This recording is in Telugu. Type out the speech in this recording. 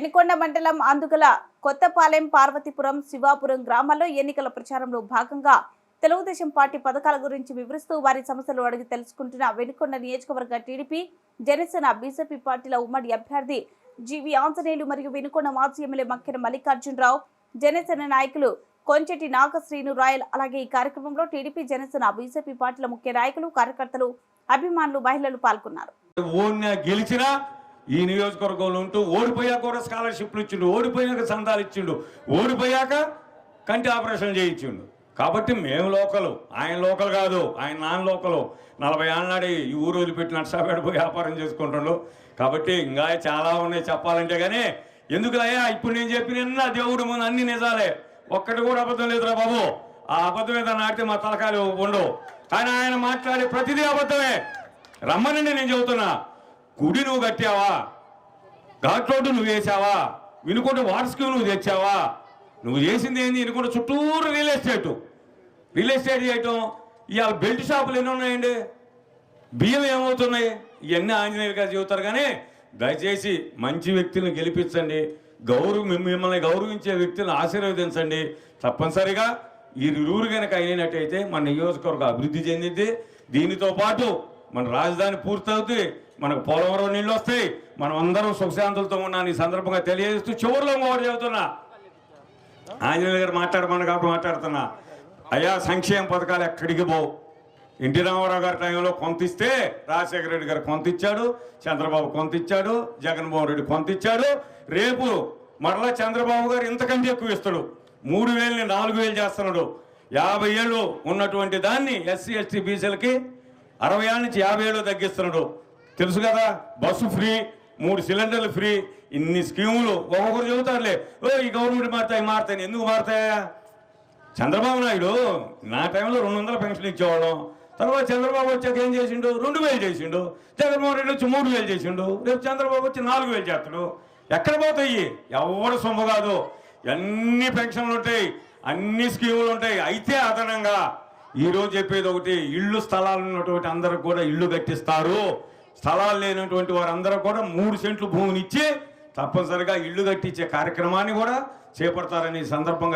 వెనుకొండ మండలం అందుగల కొత్తపాలెం పార్వతీపురం శివాపురం గ్రామాల్లో ఎన్నికల ప్రచారంలో భాగంగా తెలుగుదేశం పార్టీ పథకాల గురించి వివరిస్తూ వారి సమస్యలు అడిగి తెలుసుకుంటున్న వెనుకొండ నియోజకవర్గ టీడీపీ జనసేన బీజేపీ పార్టీల ఉమ్మడి అభ్యర్థి జీవి ఆంజనేయులు మరియు వెనుకొండ మాజీ ఎమ్మెల్యే మక్కెన మల్లికార్జునరావు జనసేన నాయకులు కొంచెటి నాగశ్రీను రాయల్ అలాగే ఈ కార్యక్రమంలో టీడీపీ జనసేన బీజేపీ పార్టీల ముఖ్య నాయకులు కార్యకర్తలు అభిమానులు మహిళలు పాల్గొన్నారు. గెలిచినా ఈ నియోజకవర్గంలో ఉంటూ ఓడిపోయాక కూడా స్కాలర్షిప్లు ఇచ్చిండు ఓడిపోయాక చందాలు ఇచ్చిండు ఓడిపోయాక కంటి ఆపరేషన్ చేయించిండు. కాబట్టి మేము లోకలు ఆయన లోకల్ కాదు ఆయన నాన్న లోకలు. నలభై ఏళ్ళనాడే ఈ ఊరు వదిలిపెట్టి నర్సాపేట వ్యాపారం చేసుకుంటుండు. కాబట్టి ఇంకా చాలా ఉన్నాయి చెప్పాలంటే కానీ ఎందుకు అయ్యా? ఇప్పుడు నేను చెప్పిన దేవుడు ముందు అన్ని నిజాలే. ఒక్కటి కూడా అబద్ధం లేదురా బాబు. ఆ అబద్ధం మీద నాటితే మా తలకాయలు ఉండవు కానీ ఆయన మాట్లాడే ప్రతిదీ అబద్ధమే. రమ్మనండి నేను చెబుతున్నా. గుడి నువ్వు కట్టావా? ఘాట్ రోడ్డు నువ్వు వేసావా వినుకుంటే వార్స్కి నువ్వు తెచ్చావా? నువ్వు చేసింది ఏంది? వినుకుంటే చుట్టూరు రియల్ ఎస్టేట్ రియల్ ఎస్టేట్ చేయటం. ఇవాళ బెల్ట్ షాపులు ఎన్ని ఉన్నాయండి? బియ్యం ఏమవుతున్నాయి? ఇవన్నీ ఆంజనేయులు గారు చెబుతారు. కానీ దయచేసి మంచి వ్యక్తులను గెలిపించండి. గౌరవ మిమ్మల్ని గౌరవించే వ్యక్తులను ఆశీర్వదించండి. తప్పనిసరిగా ఈ రూరు కనుక అయినట్టయితే మన నియోజకవర్గం అభివృద్ధి చెందింది దీనితో పాటు మన రాజధాని పూర్తవుతుంది మనకు పోలవరం నీళ్ళు వస్తాయి మనం అందరం సుఖశాంతులతో ఉన్నాను ఈ సందర్భంగా తెలియజేస్తూ చివరిలో ఇంకోటి చెబుతున్నా. ఆంజనేయులు గారు మాట్లాడమని కాబట్టి మాట్లాడుతున్నా. అయ్యా సంక్షేమ పథకాలు ఎక్కడికి పోవు? ఎన్టీ రామారావు గారి టైంలో కొంత ఇస్తే రాజశేఖర రెడ్డి గారు కొంత ఇచ్చాడు చంద్రబాబు కొంత ఇచ్చాడు జగన్మోహన్ రెడ్డి కొంత ఇచ్చాడు. రేపు మరలా చంద్రబాబు గారు ఇంతకంటే ఎక్కువ ఇస్తాడు. మూడు వేలని నాలుగు వేలు చేస్తున్నాడు. యాభై ఏళ్ళు ఉన్నటువంటి దాన్ని ఎస్సీ ఎస్టీ బీసీలకి అరవై ఏళ్ళ నుంచి యాభై ఏళ్ళు తగ్గిస్తున్నాడు. తెలుసు కదా? బస్సు ఫ్రీ మూడు సిలిండర్లు ఫ్రీ ఇన్ని స్కీములు. ఒక్కొక్కరు చెబుతారులే ఓ ఈ గవర్నమెంట్ మారుతాయి మారుతాయి ఎందుకు మారుతాయా? చంద్రబాబు నాయుడు నా టైంలో రెండు వందల పెన్షన్ ఇచ్చేవాళ్ళం. తర్వాత చంద్రబాబు వచ్చాక ఏం చేసిండు? రెండు వేలు చేసిండు. జగన్మోహన్ రెడ్డి వచ్చి మూడు వేలు చేసిండు. రేపు చంద్రబాబు వచ్చి నాలుగు వేలు చేస్తాడు. ఎక్కడ పోతాయి? ఎవరు సొమ్ము కాదు. అన్ని పెన్షన్లు ఉంటాయి? అన్ని స్కీములు ఉంటాయి. అయితే అదనంగా ఈ రోజు చెప్పేది ఒకటి ఇళ్ళు స్థలాలు ఉన్నటువంటి అందరికి కూడా ఇళ్ళు కట్టిస్తారు. స్థలాలు లేనటువంటి వారందరూ కూడా మూడు సెంట్లు భూమిని ఇచ్చి తప్పనిసరిగా ఇళ్ళు కట్టించే కార్యక్రమాన్ని కూడా చేపడతారని సందర్భంగా